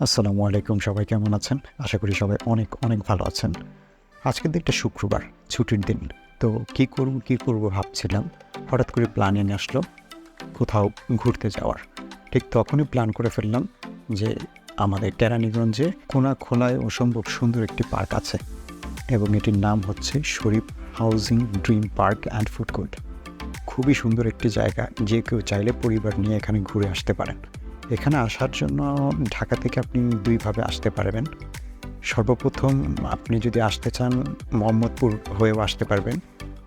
আসসালামু আলাইকুম, সবাই কেমন আছেন? আশা করি সবাই অনেক অনেক ভালো আছেন। আজকের দিনটা শুক্রবার, ছুটির দিন। তো কী করব কী করব ভাবছিলাম, হঠাৎ করে প্ল্যানিং আসলো কোথাও ঘুরতে যাওয়ার। ঠিক তখনই প্ল্যান করে ফেললাম যে আমাদের কেরানীগঞ্জে কোনা খোলায় অসম্ভব সুন্দর একটি পার্ক আছে এবং এটির নাম হচ্ছে Sharif housing dream park and food court. খুবই সুন্দর একটি জায়গা, যে কেউ চাইলে পরিবার নিয়ে এখানে ঘুরে আসতে পারেন। এখানে আসার জন্য ঢাকা থেকে আপনি দুইভাবে আসতে পারবেন। সর্বপ্রথম আপনি যদি আসতে চান মোহাম্মদপুর হয়েও আসতে পারবেন।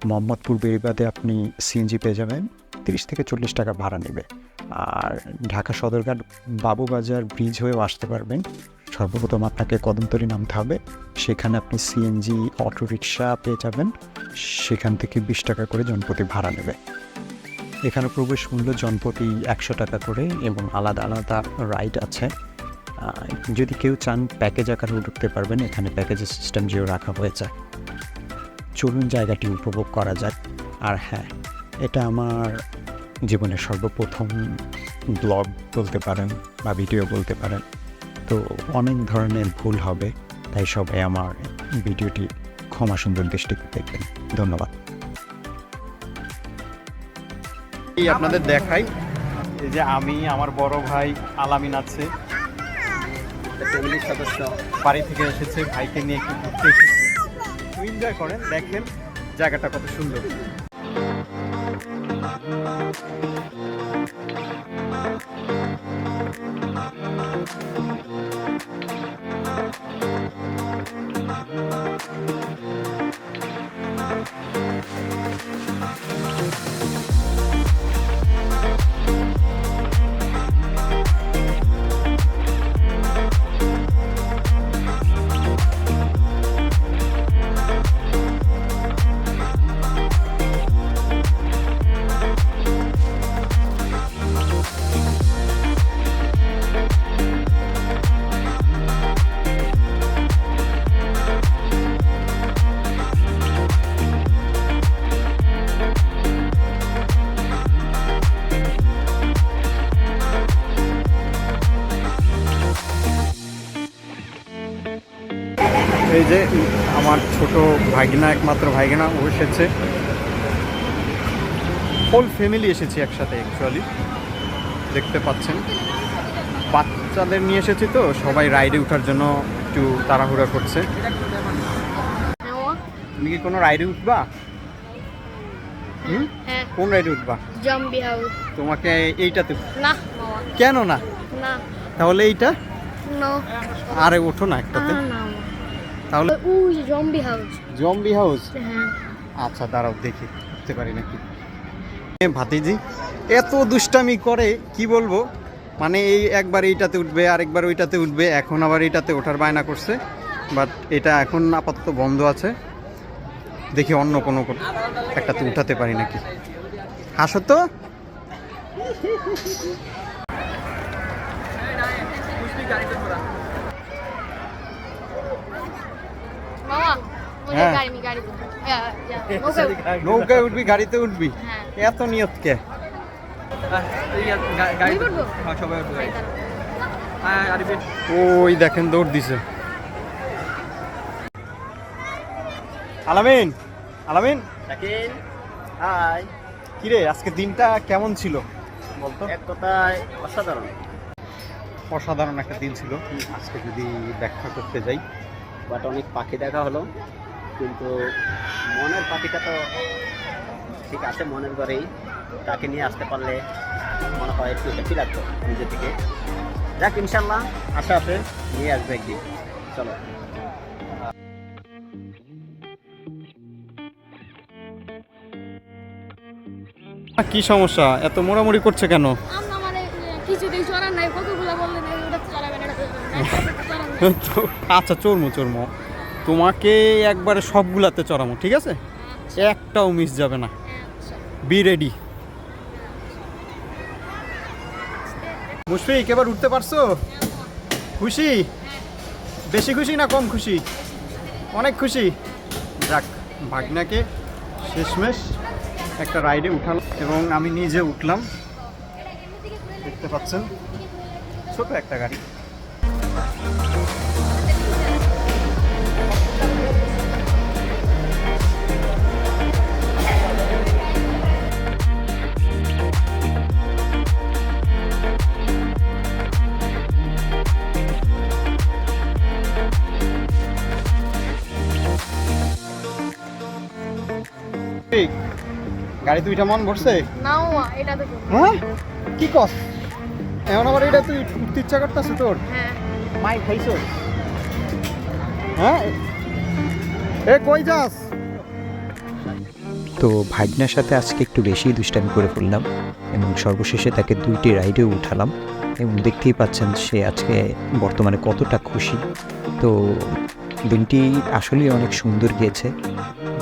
মোহাম্মদপুর বেরিবাদে আপনি সিএনজি পেয়ে যাবেন, তিরিশ থেকে চল্লিশ টাকা ভাড়া নেবে। আর ঢাকা সদরঘাট বাবুবাজার ব্রিজ হয়েও আসতে পারবেন। সর্বপ্রথম আপনাকে কদমতলি নামতে হবে। সেখানে আপনি সিএনজি, অটোরিকশা পেয়ে যাবেন। সেখান থেকে বিশ টাকা করে জনপ্রতি ভাড়া নেবে। এখানে প্রবেশ মূল্য জনপ্রতি একশো টাকা করে এবং আলাদা আলাদা রাইড আছে। যদি কেউ চান প্যাকেজ আকারে ঢুকতে পারবেন, এখানে প্যাকেজের সিস্টেম যেও রাখা হয়েছে। চলুন জায়গাটি উপভোগ করা যায় আর হ্যাঁ এটা আমার জীবনের সর্বপ্রথম ব্লগ বলতে পারেন বা ভিডিও বলতে পারেন। তো অনেক ধরনের ভুল হবে, তাই সবাই আমার ভিডিওটি ক্ষমা সুন্দর দৃষ্টিতে দেখবেন। ধন্যবাদ। এই আপনাদের দেখাই। এই যে আমি, আমার বড় ভাই আলামিন আছে। সদস্য বাড়ি থেকে এসেছে, ভাইকে নিয়ে একটু ঘুরতে এসেছে। এনজয় করেন, দেখেন জায়গাটা কত সুন্দর। এই যে আমার ছোট ভাগিনা একমাত্র ভাগিনা ও এসেছে। হোল ফ্যামিলি এসেছি একসাথে অ্যাকচুয়ালি দেখতে পাচ্ছেন। বাচ্চাদের নিয়ে এসেছি তো সবাই রাইডে ওঠার জন্য একটু তাড়াহুড়া করছে। তুমি কি কোনো রাইডে উঠবা? হ্যাঁ। কোন রাইডে উঠবা? Zombie house. তোমাকে এইটাতে না। কেন না? না। তাহলে এইটা? নো। আরে ওঠো না একটাতে। না। তাহলে ওই জম্বি হাউস। Zombie house? হ্যাঁ। আচ্ছা দাঁড়াও দেখি উঠতে পারি নাকি। এ ভাতিজি এত দুষ্টামি করে কি বলব? মানে এই একবার এইটাতে উঠবে আরেকবার ওইটাতে উঠবে এখন আবার এইটাতে ওঠার বায়না করছে। বাট এটা এখন আপাতত বন্ধ আছে। দেখি অন্য কোনো একটাতে উঠাতে পারি নাকি। হাসো তো ওই যে হ্যাঁ। গাড়ি মি গাড়ি ইয়া, ইয়া, নৌকা। নৌকায় উঠবি। গাড়িতে উঠবি। হ্যাঁ। এত নিয়ত কে? দাঁড়াও। ওই দেখেন দৌড় দিছে। আলামিন আলামিন। হাই। কিরে আজকে দিনটা কেমন ছিল? বলতো। এক কথায় অসাধারণ। অসাধারণ একটা দিন ছিল। আজকে যদি ব্যাখ্যা করতে যাই। বাট অনেক পাখি দেখা হলো। কিন্তু মনের পাখিটা তো ঠিক আছে মনের ঘরেই। তাকে নিয়ে আসতে পারলে মনে হয় একটু হ্যাপি লাগতো নিজে থেকে। যাক ইনশাল্লাহ আশা আছে নিয়ে আসবে একদিন। চলো। কি সমস্যা? এত মোড়ামুড়ি করছে কেন? মানে কিছুতেই চড়ার নাই কতগুলো বললেন ওটা চড়াবেন এটা তো চড়াবেন না। তো আচ্ছা চর্মো চর্মো তোমাকে একবারে সবগুলাতে চড়ামো ঠিক আছে? একটাও মিস যাবে না। আচ্ছা। বি রেডি মুশফিক এবার উঠতে পারছ? খুশি? বেশি খুশি না কম খুশি? অনেক খুশি। যাক ভাগনাকে শেষমেশ একটা রাইডে উঠালাম এবং আমি নিজে উঠলাম। দেখতে পাচ্ছেন ছোট একটা গাড়ি। গাড়ি তুইটা মন ভরছে? নাও এটা তো হ্যাঁ? কি কস? এমন আবার এটা তুই উঠতে ইচ্ছা করতেছে তোর? হ্যাঁ। মাই খাইছো? হ্যাঁ? এ কই যাস? তো ভাগনার সাথে আজকে একটু বেশি দুষ্টামি করে ফেললাম এবং সর্বশেষে তাকে দুইটি রাইডেও উঠালাম এবং দেখতেই পাচ্ছেন সে আজকে বর্তমানে কতটা খুশি। তো দিনটি আসলেই অনেক সুন্দর গিয়েছে।